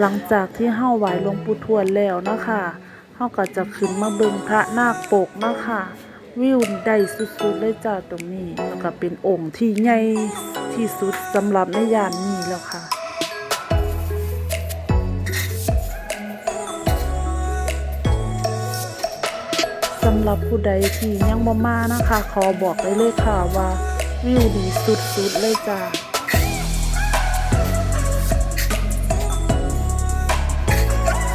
หลังจากที่เฮาไหวหลวงปู่ทวดแล้วนะคะเฮาก็จะขึ้นมาเบิ่งพระนาคปกนะคะวิวได้สุดๆเลยจ้าตรงนี้ แล้วก็เป็นองค์ที่ใหญ่ที่สุดสำหรับในย่านนี้แล้วค่ะสำหรับผู้ใดที่ยังบ่มานะคะ ขอบอกได้เลยค่ะว่า วิวดีสุดๆเลยจ้า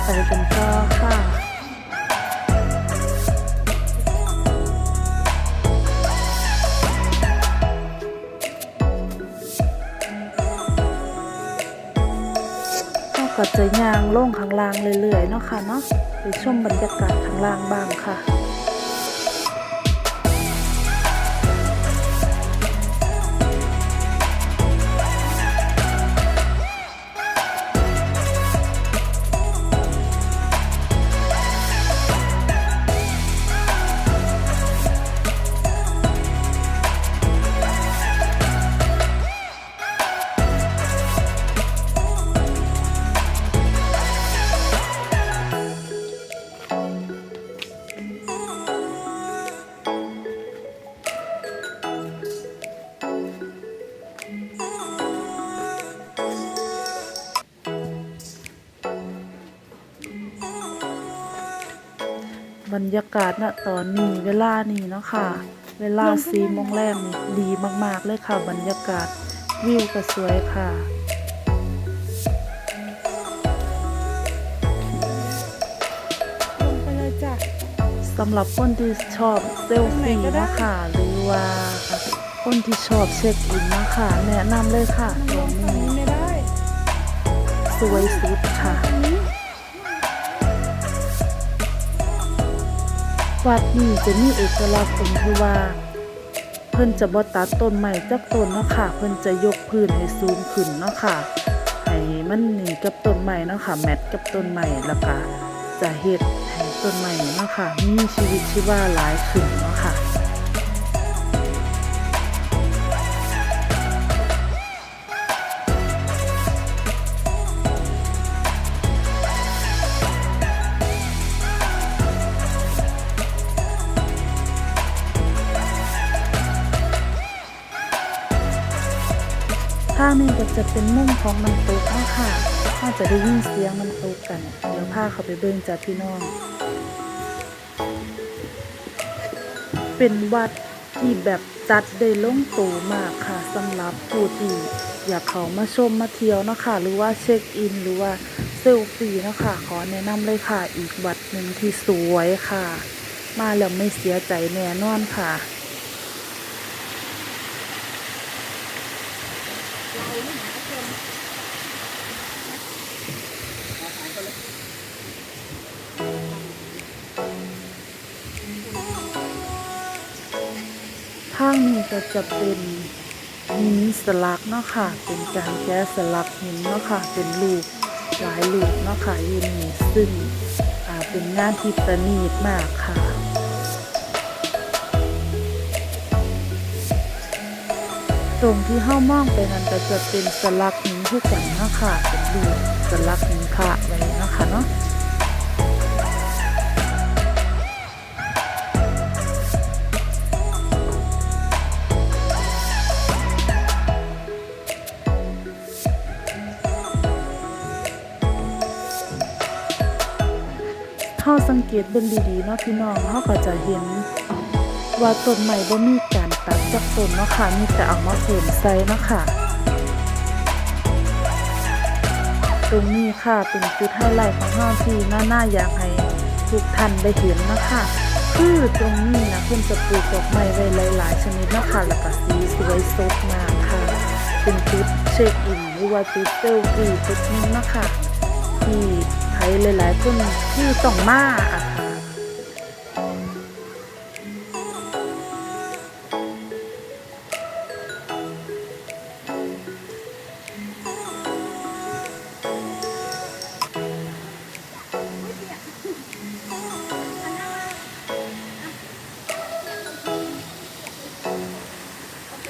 ไปกันต่อค่ะก็จะย่างลงข้างล่างเรื่อยๆเนาะค่ะเนาะไปชมบรรยากาศข้างล่างบ้างค่ะ บรรยากาศณตอนนี้เวลานี้เนาะค่ะ เวลาสีโมงแรกนี่ดีมาก ๆ เลยค่ะ บรรยากาศวิวก็สวยค่ะลงไปเลยจ้ะสำหรับคนที่ชอบเซลฟี่ไหนก็ได้นะคะหรือว่าคนที่ชอบเช็คอินนะคะแนะนำเลยค่ะตลรงงฝั่งนี้นี้ไม่ได้สวยสุดค่ะ วัดนี้จะมีเอกลักษณ์ตรงที่ว่า เพิ่นจะบ่ตัดต้นใหม่จักต้นเนาะค่ะ เพิ่นจะยกพื้นให้สูงขึ้นเนาะค่ะให้มันหนีกับต้นใหม่เนาะค่ะแมทกับต้นใหม่แล้วก็จะเฮ็ดให้ต้นใหม่เนาะค่ะมีชีวิตชีวาหลายขึ้นเนาะค่ะ ผ้านี่ก็จะเป็นมุมของมันตุกเนาะค่ะถ้าจะได้ยินเสียงมันตุกกันเดี๋ยวผ้าเขาไปเบิ่งจากพี่น้อง เป็นวัดที่แบบจัดได้ลงตัวมากค่ะสำหรับผู้ที่อยากเขามาชมมาเที่ยวเนาะค่ะหรือว่าเช็คอินหรือว่าเซลฟี่เนาะค่ะขอแนะนำเลยค่ะ อีกวัดหนึ่งที่สวยค่ะ มาแล้วไม่เสียใจแน่นอนค่ะ ข้างนี้ก็จะเป็นหินสลักเนาะค่ะ เป็นการแกะสลักหินเนาะค่ะ เป็นรูปหลายรูปเนาะค่ะยู่นี่ซึ่งเป็นงานที่ประณีตมากค่ะ ตรงที่เฮ้ามองไปนั้นก็จะเป็นสลักหินทุกกันเนาะคะเป็นรูปสลักหินพระไว้นะคะเนาะเฮาสังเกตเบิ่งดีๆเนาะพี่น้องเฮาก็จะเห็น ว่าต้นใหม่บ่มีการตัดจากต้นเนาะค่ะมีแต่เอามาเพิ่มใส่เนาะค่ะ ตรงนี้ค่ะเป็นจุดไฮไลท์ของเฮาที่น่าๆอยากให้ทุกท่านได้เห็นนะคะคือตรงนี้นะเพิ่นจะปลูกดอกไม้ไว้หลาย ๆ ชนิดเนาะคะแล้วก็สีสวยสดมากค่ะ เป็นจุดเช็คอินหรือว่าจุดเซลฟี่จุดนึงเนาะค่ะที่ใครหลาย ๆ คนที่ต้องมาอะค่ะ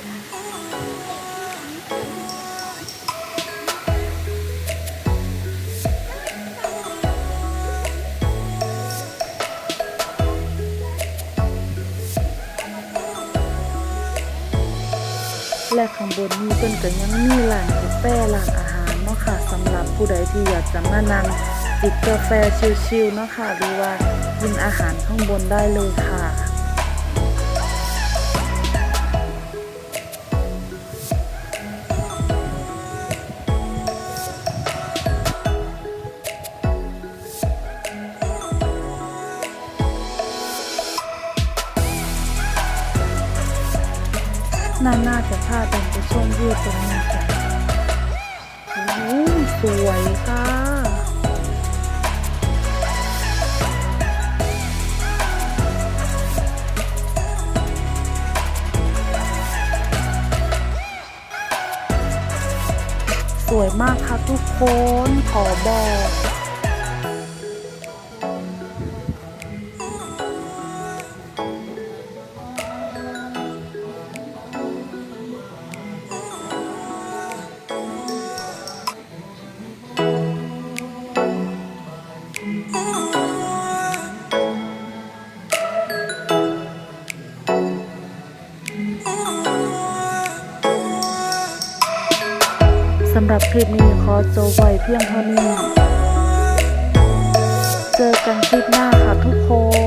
และข้างบนนี้เป็นก็ยังมีร้านกาแฟร้านอาหารเนาะค่ะสำหรับผู้ใดที่อยากจะมานั่งจิบกาแฟชิลๆเนาะค่ะหรือว่ากินอาหารข้างบนได้เลยค่ะ น่าน่าจะพาเป็นไปชมวิวตรงนี้กันโอ้สวยค่ะสวยมากค่ะทุกคนขอบอก สำหรับคลิปนี้ขอจบไว้เพียงเท่านี้ เจอกันคลิปหน้าค่ะทุกคน